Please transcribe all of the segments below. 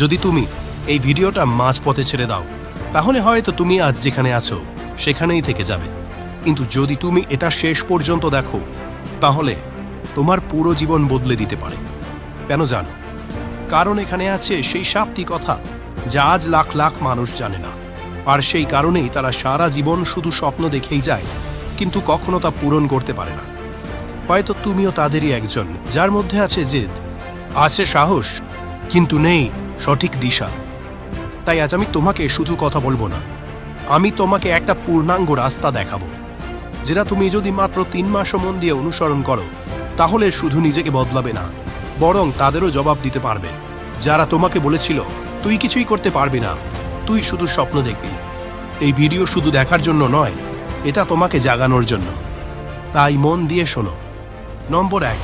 যদি তুমি এই ভিডিওটা মাঝ পথে ছেড়ে দাও, তাহলে হয়তো তুমি আজ যেখানে আছো, সেখানেই থেকে যাবে। কিন্তু যদি তুমি এটা শেষ পর্যন্ত দেখো, তাহলে তোমার পুরো জীবন বদলে দিতে পারে। কেন জানো? কারণ এখানে আছে সেই সাতটি কথা যা আজ লাখ লাখ মানুষ জানে না। আর সেই কারণেই তারা সারা জীবন শুধু স্বপ্ন দেখেই যায়, কিন্তু কখনো তা পূরণ করতে পারে না। হয়তো তুমিও তাদেরই একজন, যার মধ্যে আছে জেদ, আছে সাহস, কিন্তু নেই সঠিক দিশা। তাই আজ আমি তোমাকে শুধু কথা বলব না, আমি তোমাকে একটা পূর্ণাঙ্গ রাস্তা দেখাবো, যেটা তুমি যদি মাত্র তিন মাসও মন দিয়ে অনুসরণ করো, তাহলে শুধু নিজেকে বদলাবে না, বরং তাদেরও জবাব দিতে পারবে। যারা তোমাকে বলেছিল, তুই কিছুই করতে পারবি না, তুই শুধু স্বপ্ন দেখবি। এই ভিডিও শুধু দেখার জন্য নয়, এটা তোমাকে জাগানোর জন্য। তাই মন দিয়ে শোনো। নম্বর এক,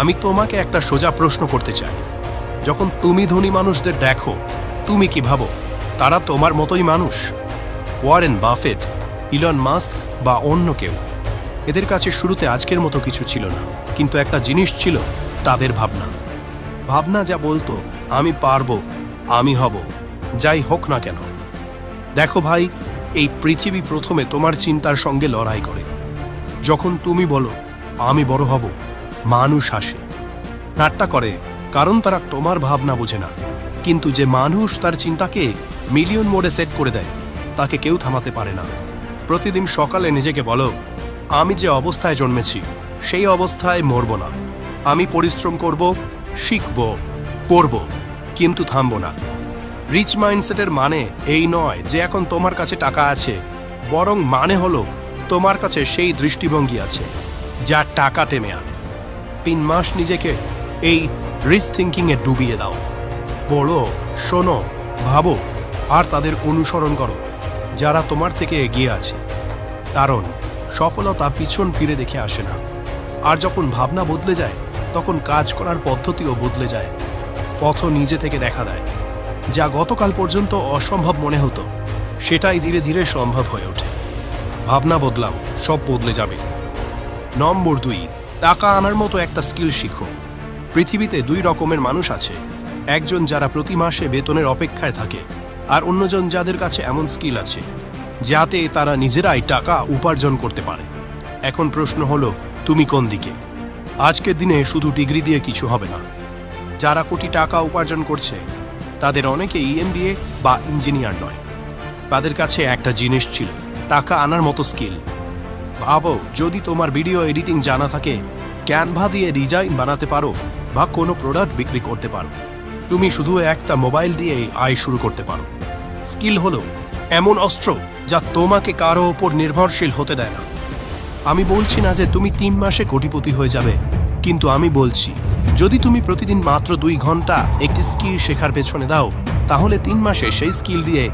আমি তোমাকে একটা সোজা প্রশ্ন করতে চাই। যখন তুমি ধনী মানুষদের দেখো, তুমি কি ভাবো? তারা তোমার মতোই মানুষ? ওয়ারেন বাফেট, ইলন মাস্ক বা অন্য কেউ। এদের কাছে শুরুতে আজকের মতো কিছু ছিল না, কিন্তু একটা জিনিস ছিল তাদের ভাবনা। ভাবনা যা বলতো, আমি পারব, আমি হব, যাই হোক না কেন। দেখো ভাই, এই পৃথিবী প্রথমে তোমার চিন্তার সঙ্গে লড়াই করে। যখন তুমি বলো, আমি বড় হব, মানুষ আসে ঠাট্টা করে কারণ তারা তোমার ভাবনা বোঝে না। কিন্তু যে মানুষ তার চিন্তাকে মিলিয়ন মোডে সেট করে দেয়, তাকে কেউ থামাতে পারে না। প্রতিদিন সকালে নিজেকে বলো, আমি যে অবস্থায় জন্মেছি, সেই অবস্থায় মরব না। আমি পরিশ্রম করব, শিখব, করব, কিন্তু থামব না। রিচ মাইন্ডসেটের মানে এই নয় যে এখন তোমার কাছে টাকা আছে, বরং মানে হলো তোমার কাছে সেই দৃষ্টিভঙ্গি আছে, যা টাকা টেনে আনে। তিন মাস নিজেকে এই রিচ থিঙ্কিংয়ে ডুবিয়ে দাও। পড়ো, শোনো, ভাবো, আর তাদের অনুসরণ করো, যারা তোমার থেকে এগিয়ে আছে। কারণ, সফলতা পিছন ফিরে দেখে আসে না। আর যখন ভাবনা বদলে যায়, তখন কাজ করার পদ্ধতিও বদলে যায়। পথ নিজে থেকে দেখা দেয়। যা গতকাল পর্যন্ত অসম্ভব মনে হতো, সেটাই ধীরে ধীরে সম্ভব হয়ে ওঠে। ভাবনা বদলাও, সব বদলে যাবে। নম্বর দুই, টাকা আনার মতো একটা স্কিল শিখো। পৃথিবীতে দুই রকমের মানুষ আছে। একজন যারা প্রতি মাসে বেতনের অপেক্ষায় থাকে, আর অন্যজন যাদের কাছে এমন স্কিল আছে, যাতে তারা নিজেরাই টাকা উপার্জন করতে পারে। এখন প্রশ্ন হলো, তুমি কোন দিকে? আজকের দিনে শুধু ডিগ্রি দিয়ে কিছু হবে না। যারা কোটি টাকা উপার্জন করছে, তাদের অনেকে ইএমবিএ বা ইঞ্জিনিয়ার নয়। তাদের কাছে একটা জিনিস ছিল, টাকা আনার মতো স্কিল। ভাবো, যদি তোমার ভিডিও এডিটিং জানা থাকে, ক্যানভা দিয়ে ডিজাইন বানাতে পারো বা কোনো প্রোডাক্ট বিক্রি করতে পারো। তুমি শুধু একটা মোবাইল দিয়ে আয় শুরু করতে পারো। স্কিল হলো এমন অস্ত্র যা তোমাকে কারও ওপর নির্ভরশীল হতে দেয় না। আমি বলছি না যে তুমি তিন মাসে কোটিপতি হয়ে যাবে, কিন্তু আমি বলছি, যদি তুমি প্রতিদিন মাত্র দুই ঘণ্টা একটি স্কিল শেখার পেছনে দাও, তাহলে তিন মাসে সেই স্কিল দিয়ে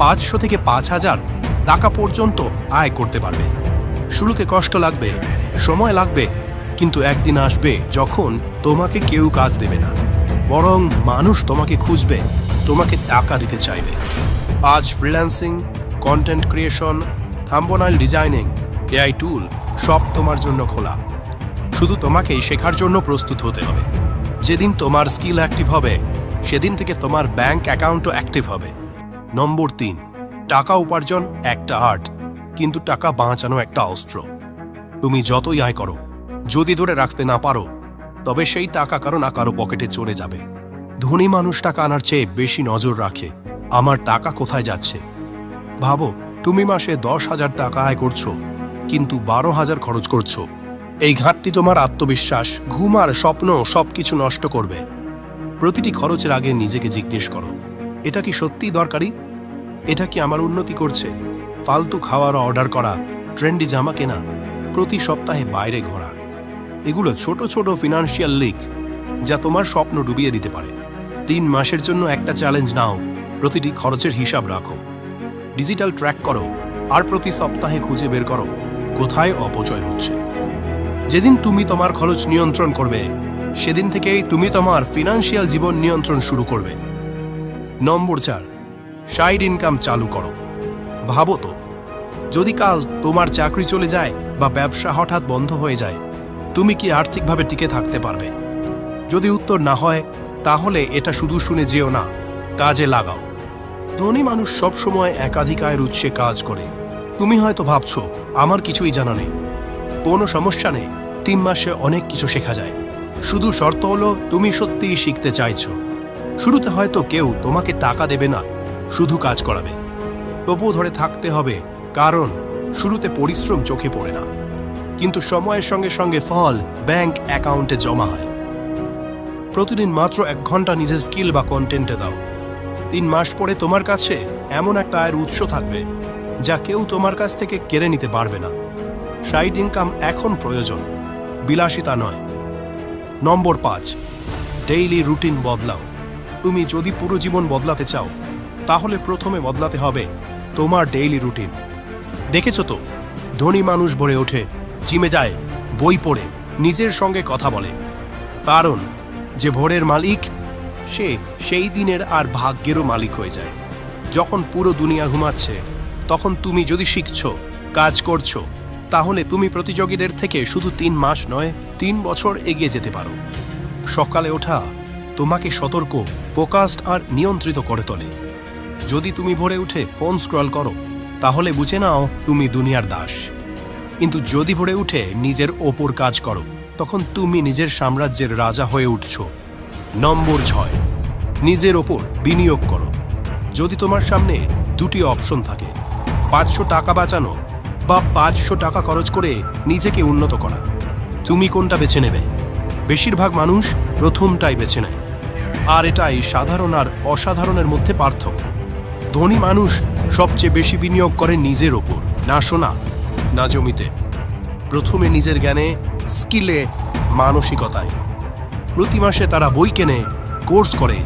পাঁচশো থেকে পাঁচ হাজার টাকা পর্যন্ত আয় করতে পারবে। শুরুতে কষ্ট লাগবে, সময় লাগবে, কিন্তু একদিন আসবে যখন তোমাকে কেউ কাজ দেবে না। বরং মানুষ তোমাকে খুঁজবে, তোমাকে টাকা দিতে চাইবে। আজ freelancing content creation thumbnail designing, AI tool সব তোমার জন্য খোলা। শুধু তোমাকেই শেখার জন্য প্রস্তুত হতে হবে। যেদিন তোমার স্কিল অ্যাক্টিভ হবে, সেদিন থেকে তোমার ব্যাংক অ্যাকাউন্টও অ্যাক্টিভ হবে। নম্বর তিন, টাকা উপার্জন একটা আর্ট কিন্তু টাকা বাঁচানো একটা অস্ত্র। তুমি যতই আয় করো, যদি ধরে রাখতে না পারো তবে সেই টাকা কারও না কারও পকেটে চলে যাবে। ধনী মানুষ টাকা আনার চেয়ে বেশি নজর রাখে, আমার টাকা কোথায় যাচ্ছে? ভাবো, তুমি মাসে দশ হাজার টাকা আয় করছ, কিন্তু বারো হাজার খরচ করছ। এই ঘাটতি তোমার আত্মবিশ্বাস, ঘুম আর স্বপ্ন সবকিছু নষ্ট করবে। প্রতিটি খরচের আগে নিজেকে জিজ্ঞেস করো, এটা কি সত্যিই দরকারি? এটা কি আমার উন্নতি করছে? ফালতু খাওয়ার অর্ডার করা, ট্রেন্ডি জামা কেনা, প্রতি সপ্তাহে বাইরে ঘোরা। এগুলো ছোট ছোট ফিনান্সিয়াল লিক যা তোমার স্বপ্ন ডুবিয়ে দিতে পারে। তিন মাসের জন্য একটা চ্যালেঞ্জ নাও, প্রতিটি খরচের হিসাব রাখো। ডিজিটাল ট্র্যাক করো আর প্রতি সপ্তাহে খুঁজে বের করো কোথায় অপচয় হচ্ছে। যেদিন তুমি তোমার খরচ নিয়ন্ত্রণ করবে, সেদিন থেকেই তুমি তোমার ফিনান্সিয়াল জীবন নিয়ন্ত্রণ শুরু করবে। নম্বর চার সাইড ইনকাম চালু করো। ভাবো তো, যদি কাল তোমার চাকরি চলে যায় বা ব্যবসা হঠাৎ বন্ধ হয়ে যায় তুমি কি আর্থিকভাবে টিকে থাকতে পারবে? যদি উত্তর না হয়, তাহলে এটা শুধু শুনে যেও না, কাজে লাগাও। ধনী মানুষ সবসময় একাধিক আয়ের উৎসে কাজ করে। তুমি হয়তো ভাবছ, আমার কিছুই জানা নেই। কোনো সমস্যা নেই, তিন মাসে অনেক কিছু শেখা যায়। শুধু শর্ত হলো, তুমি সত্যিই শিখতে চাইছো। শুরুতে হয়তো কেউ তোমাকে টাকা দেবে না, শুধু কাজ করাবে। তবুও ধরে থাকতে হবে, কারণ শুরুতে পরিশ্রম চোখে পড়ে না। কিন্তু সময়ের সঙ্গে সঙ্গে ফল ব্যাংক অ্যাকাউন্টে জমা হয়। প্রতিদিন মাত্র এক ঘণ্টা নিজের স্কিল বা কন্টেন্টে দাও। তিন মাস পরে তোমার কাছে এমন একটা আয়ের উৎস থাকবে, যা কেউ তোমার কাছ থেকে কেড়ে নিতে পারবে না। সাইড ইনকাম এখন প্রয়োজন, বিলাসিতা নয়। নম্বর পাঁচ, ডেইলি রুটিন বদলাও। তুমি যদি পুরো জীবন বদলাতে চাও, তাহলে প্রথমে বদলাতে হবে তোমার ডেইলি রুটিন। দেখেছ তো? ধনী মানুষ ভরে ওঠে জিমে যায়, বই পড়ে, নিজের সঙ্গে কথা বলে। কারণ, যে ভোরের মালিক, সে সেই দিনের আর ভাগ্যেরও মালিক হয়ে যায়। যখন পুরো দুনিয়া ঘুমাচ্ছে, তখন তুমি যদি শিখছো, কাজ করছ, তাহলে তুমি প্রতিযোগীদের থেকে শুধু তিন মাস নয়, তিন বছর এগিয়ে যেতে পারো। সকালে ওঠা তোমাকে সতর্ক, ফোকাসড আর নিয়ন্ত্রিত করে তোলে। যদি তুমি ভোরে উঠে ফোন স্ক্রল করো, তাহলে বুঝে নাও তুমি দুনিয়ার দাস। কিন্তু যদি ভরে উঠে নিজের ওপর কাজ করো, তখন তুমি নিজের সাম্রাজ্যের রাজা হয়ে উঠছ। নম্বর ছয়, নিজের ওপর বিনিয়োগ করো। যদি তোমার সামনে দুটি অপশন থাকে, পাঁচশো টাকা বাঁচানো বা পাঁচশো টাকা খরচ করে নিজেকে উন্নত করা, তুমি কোনটা বেছে নেবে? বেশিরভাগ মানুষ প্রথমটাই বেছে নেয়। আর এটাই সাধারণ আর অসাধারণের মধ্যে পার্থক্য। ধনী মানুষ সবচেয়ে বেশি বিনিয়োগ করে নিজের ওপর। না শোনা না জমিতে। প্রথমে নিজের জ্ঞানে, স্কিলে, মানসিকতায়। প্রতি মাসে তারা বই কেনে, কোর্স করে,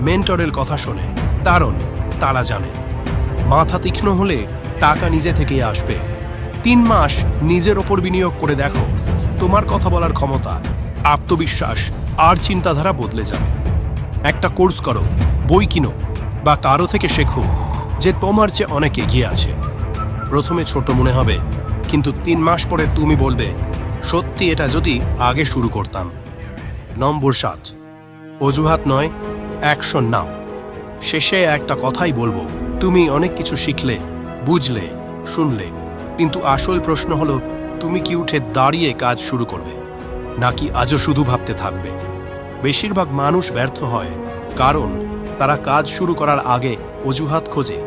মেন্টরের কথা শোনে কারণ তারা জানে। মাথা তীক্ষ্ণ হলে টাকা নিজে থেকেই আসবে। তিন মাস নিজের ওপর বিনিয়োগ করে দেখো, তোমার কথা বলার ক্ষমতা, আত্মবিশ্বাস আর চিন্তাধারা বদলে যাবে। একটা কোর্স করো, বই কিনো বা কারও থেকে শেখো, যে তোমার চেয়ে অনেক এগিয়ে আছে। প্রথমে ছোট মনে হবে কিন্তু তিন মাস পরে তুমি বলবে, সত্যি এটা যদি আগে শুরু করতাম। নম্বর সাত। অজুহাত নয়, অ্যাকশন নাও। শেষে একটা কথাই বলব, তুমি অনেক কিছু শিখলে, বুঝলে, শুনলে, কিন্তু আসল প্রশ্ন হলো, তুমি কি উঠে দাঁড়িয়ে কাজ শুরু করবে, নাকি আজও শুধু ভাবতে থাকবে? বেশিরভাগ মানুষ ব্যর্থ হয়, কারণ তারা কাজ শুরু করার আগে অজুহাত খোঁজে।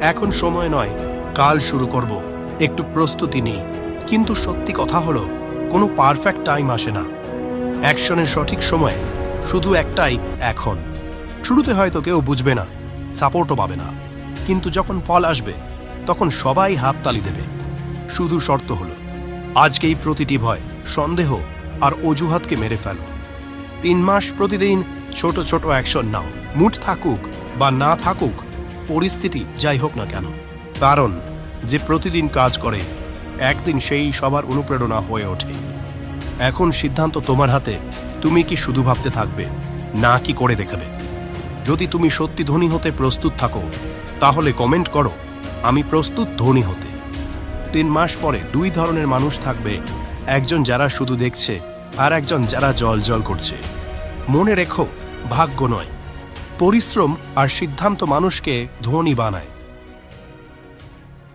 এখন সময় নয়, কাল শুরু করব একটু প্রস্তুতি নেই। কিন্তু সত্যি কথা হলো, কোনো পারফেক্ট টাইম আসে না। অ্যাকশনের সঠিক সময় শুধু একটাই এখন। শুরুতে হয়তো কেউ বুঝবে না সাপোর্টও পাবে না। কিন্তু যখন ফল আসবে, তখন সবাই হাততালি দেবে। শুধু শর্ত হলো, আজকেই প্রতিটি ভয়, সন্দেহ আর অজুহাতকে মেরে ফেলো। তিন মাস প্রতিদিন ছোট ছোট অ্যাকশন নাও। মুঠ থাকুক বা না থাকুক, পরিস্থিতি যাই হোক না কেন। কারণ যে প্রতিদিন কাজ করে, একদিন সেই সবার অনুপ্রেরণা হয়ে ওঠে। এখন সিদ্ধান্ত তোমার হাতে, তুমি কি শুধু ভাবতে থাকবে, না কি করে দেখাবে? যদি তুমি সত্যি ধনী হতে প্রস্তুত থাকো, তাহলে কমেন্ট করো, আমি প্রস্তুত ধনী হতে। তিন মাস পরে দুই ধরনের মানুষ থাকবে, একজন যারা শুধু দেখছে, আর একজন যারা জল জল করছে। মনে রেখো, ভাগ্য নয়, পরিশ্রম আর সিদ্ধান্ত মানুষকে ধনী বানায়।